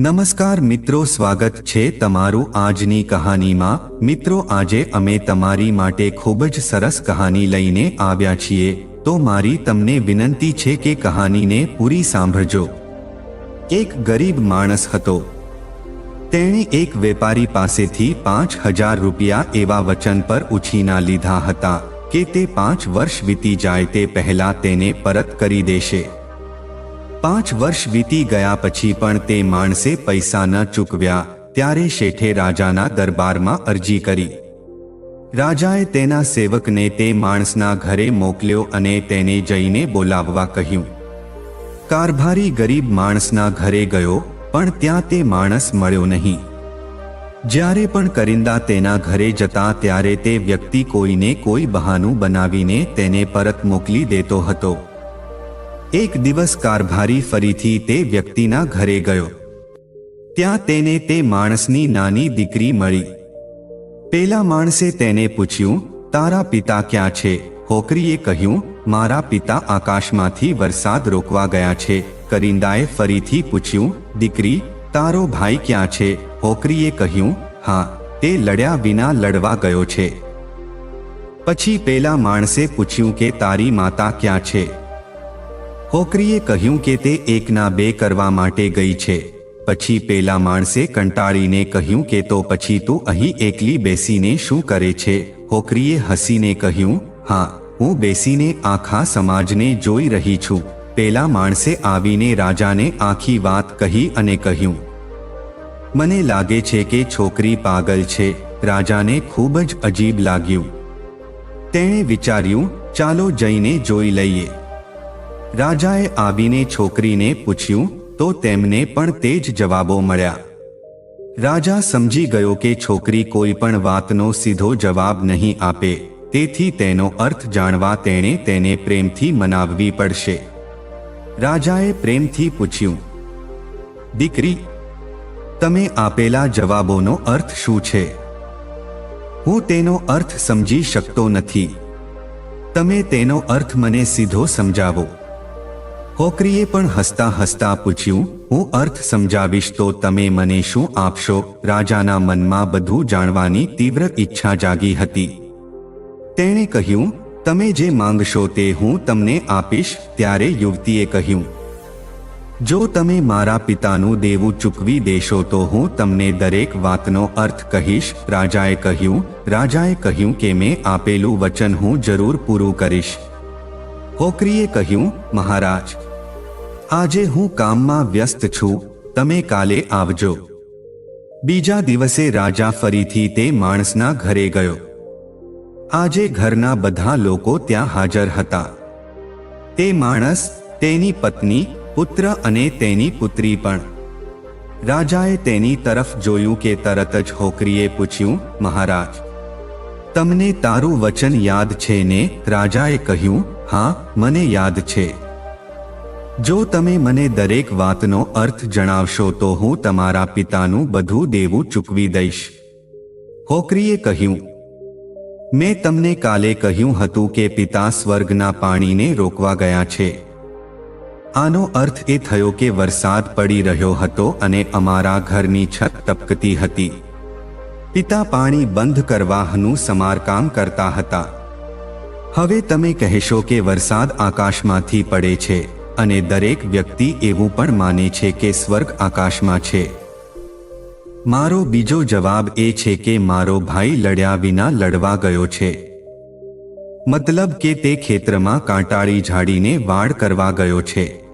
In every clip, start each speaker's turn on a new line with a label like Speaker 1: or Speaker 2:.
Speaker 1: નમસ્કાર મિત્રો, સ્વાગત છે તમારું આજની કહાનીમાં. મિત્રો, આજે અમે તમારી માટે ખૂબ જ સરસ કહાની લઈને આવ્યા છીએ. તો મારી તમને વિનંતી છે કે કહાનીને પૂરી સાંભળજો. એક ગરીબ માણસ હતો. તેણે એક વેપારી પાસેથી પાંચ હજાર રૂપિયા એવા વચન પર ઉછીના લીધા હતા કે તે પાંચ વર્ષ વીતી જાય તે પહેલા તેને પરત કરી દેશે. પાંચ વર્ષ વીતી ગયા પછી પણ તે માણસે પૈસા ન ચૂકવ્યા, ત્યારે શેઠે રાજાના દરબારમાં અરજી કરી. રાજાએ તેના સેવકને તે માણસના ઘરે મોકલ્યો અને તેને જઈને બોલાવવા કહ્યું. કારભારી ગરીબ માણસના ઘરે ગયો, પણ ત્યાં તે માણસ મળ્યો નહીં. જ્યારે પણ કરિંદા તેના ઘરે જતા ત્યારે તે વ્યક્તિ કોઈને કોઈ બહાનું બનાવીને તેને પરત મોકલી દેતો હતો. એક દિવસ કારભારી ફરીથી તે વ્યક્તિના ઘરે ગયો. ત્યાં તેને તે માણસની નાની દીકરી મળી. પેલા માણસે તેને પૂછ્યું, તારા પિતા ક્યાં છે? હોકરીએ કહ્યું, મારા પિતા આકાશમાંથી વરસાદ રોકવા ગયા છે. કરિંદાએ ફરીથી પૂછ્યું, દીકરી, તારો ભાઈ ક્યાં છે? હોકરીએ કહ્યું, હા, તે લડ્યા વિના લડવા ગયો છે. પછી પેલા માણસે પૂછ્યું કે, તારી માતા ક્યાં છે? હોકરીએ કહ્યું કે તે એકના બે કરવા માટે ગઈ છે. પછી પેલા માણસે કંટાળીને કહ્યું કે તો પછી તું અહીં એકલી બેસીને શું કરે છે? હોકરીએ હસીને કહ્યું, હા, હું બેસીને આખા સમાજને જોઈ રહી છું. પેલા માણસે આવીને રાજાને આખી વાત કહી અને કહ્યું, મને લાગે છે કે છોકરી પાગલ છે. રાજાને ખૂબ જ અજીબ લાગ્યું. તેણે વિચાર્યું, ચાલો જઈને જોઈ લઈએ. રાજાએ આવીને છોકરીને પૂછ્યું, તો તેમને પણ તે જ જવાબો મળ્યા. રાજા સમજી ગયો કે છોકરી કોઈ પણ વાતનો સીધો જવાબ નહીં આપે, તેથી તેનો અર્થ જાણવા તેણે તેને પ્રેમથી મનાવવી પડશે. રાજાએ પ્રેમથી પૂછ્યું, દીકરી, તમે આપેલા જવાબોનો અર્થ શું છે? હું તેનો અર્થ સમજી શકતો નથી. તમે તેનો અર્થ મને સીધો સમજાવો. હોકરીએ પણ હસતા હસતા પૂછ્યું, હું અર્થ સમજાવીશ તો તમે મને શું આપશો? રાજાના મનમાં બધું જાણવાની તીવ્ર ઈચ્છા જાગી હતી. તેણે કહ્યું, તમે જે માંગશો તે હું તમને આપીશ, ત્યારે યુવતીએ કહ્યું, જો તમે મારા પિતાનું દેવું ચૂકવી દેશો તો હું તમને દરેક વાતનો અર્થ કહીશ. રાજાએ કહ્યું રાજાએ કહ્યું કે મેં આપેલું વચન હું જરૂર પૂરું કરીશ. હોકરીએ કહ્યું, મહારાજ આજે હું કામમાં વ્યસ્ત છું, તમે કાલે આવજો. બીજા દિવસે રાજા ફરીથી તે માણસના ઘરે ગયો. આજે ઘરના બધા લોકો ત્યાં હાજર હતા. તે માણસ, તેની પત્ની, પુત્ર અને તેની પુત્રી પણ. રાજાએ તેની તરફ જોયું કે તરત જ હોકરીએ પૂછ્યું, મહારાજ, તમને તારું વચન યાદ છે ને? રાજાએ કહ્યું, હા, મને યાદ છે. જો તમે મને દરેક વાતનો અર્થ જણાવશો તો હું તમારા પિતાનું બધું દેવું ચૂકવી દઈશ. હોકરીએ કહ્યું, મેં તમને કાલે કહ્યું હતું કે પિતા સ્વર્ગના પાણીને રોકવા ગયા છે. આનો અર્થ એ થયો કે વરસાદ પડી રહ્યો હતો અને અમારા ઘરની છત તપકતી હતી. પિતા પાણી બંધ કરવાનું સમારકામ કરતા હતા. હવે તમે કહેશો કે વરસાદ આકાશમાંથી પડે છે. અને દરેક વ્યક્તિ એવું પણ માને છે કે સ્વર્ગ આકાશમાં છે. મારો બીજો જવાબ એ છે કે મારો ભાઈ લડ્યા વિના લડવા ગયો છે. મતલબ કે તે ખેતરમાં કાંટાળી ઝાડીને વાડ કરવા ગયો છે.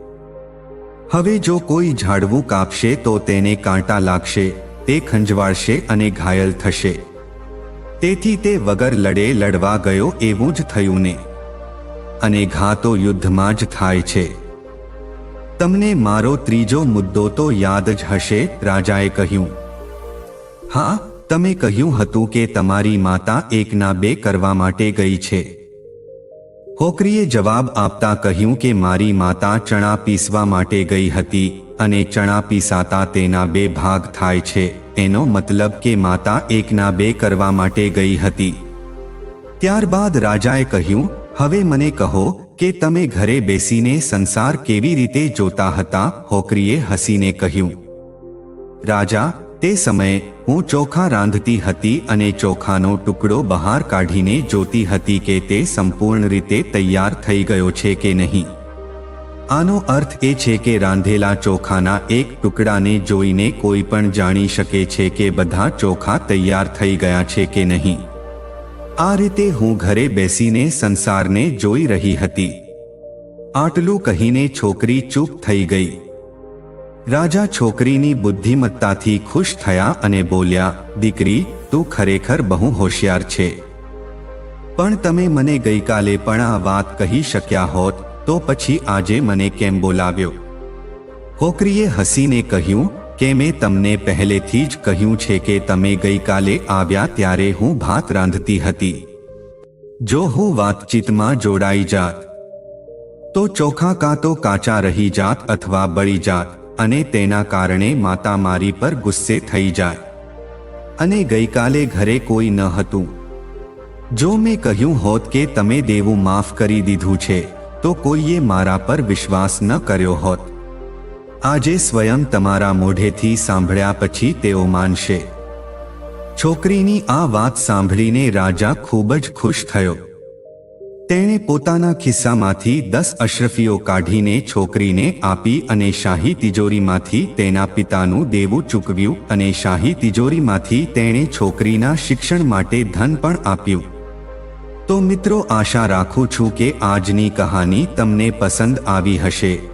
Speaker 1: હવે જો કોઈ ઝાડવું કાપશે તો તેને કાંટા લાગશે, તે ખંજવાળશે અને ઘાયલ થશે. તેથી તે વગર લડે લડવા ગયો એવું જ થયું ને. અને ઘા તો યુદ્ધમાં જ થાય છે. તમને મારો ત્રીજો મુદ્દો તો યાદ જ હશે, રાજાએ કહ્યું. હા, તમે કહ્યું હતું કે તમારી માતા એકના બે કરવા માટે ગઈ છે. હોકરીએ જવાબ આપતા કહ્યું કે મારી માતા ચણા પીસવા માટે ગઈ હતી અને ચણા પીસાતા તેના બે ભાગ થાય છે. એનો મતલબ કે માતા એકના બે કરવા માટે ગઈ હતી. ત્યારબાદ રાજાએ કહ્યું, હવે મને કહો કે તમે ઘરે બેસીને સંસાર કેવી રીતે જોતા હતા, હોકરીએ હસીને કહ્યું. રાજા, તે સમયે હું ચોખા રાંધતી હતી અને ચોખાનો ટુકડો બહાર કાઢીને જોતી હતી કે તે સંપૂર્ણ રીતે તૈયાર થઈ ગયો છે કે નહીં. આનો અર્થ એ છે કે રાંધેલા ચોખાના એક ટુકડાને જોઈને કોઈ પણ જાણી શકે છે કે બધા ચોખા તૈયાર થઈ ગયા છે કે નહીં. આ રીતે હું ઘરે બેસીને સંસારને જોઈ રહી હતી. આટલું કહીને છોકરી ચૂપ થઈ ગઈ. રાજા છોકરીની બુદ્ધિમત્તાથી ખુશ થયા અને બોલ્યા, દીકરી, તું ખરેખર બહુ હોશિયાર છે. પણ તમે મને ગઈકાલે પણ આ વાત કહી શક્યા હોત, તો પછી આજે મને કેમ બોલાવ્યો? છોકરીએ હસીને કહ્યું કે મેં તમને પહેલેથી જ કહ્યું છે કે તમે ગઈકાલે આવ્યા ત્યારે હું ભાત રાંધતી હતી. જો હું વાતચીતમાં જોડાઈ જાત, તો ચોખા કાં તો કાચા રહી જાત અથવા બળી જાત અને તેના કારણે માતા મારી પર ગુસ્સે થઈ જાય. અને ગઈકાલે ઘરે કોઈ ન હતું. જો મેં કહ્યું હોત કે તમે દેવું માફ કરી દીધું છે, તો કોઈએ મારા પર વિશ્વાસ ન કર્યો હોત. આજે સ્વયં તમારા મોઢેથી સાંભળ્યા પછી તેઓ માનશે. છોકરીની આ વાત સાંભળીને રાજા ખૂબ જ ખુશ થયો. તેણે પોતાના ખિસ્સામાંથી દસ અશરફીઓ કાઢીને છોકરીને આપી અને શાહી તિજોરીમાંથી તેના પિતાનું દેવું ચૂકવ્યું અને શાહી તિજોરીમાંથી તેણે છોકરીના શિક્ષણ માટે ધન પણ આપ્યું. તો મિત્રો, આશા રાખું છું કે આજની કહાની તમને પસંદ આવી હશે.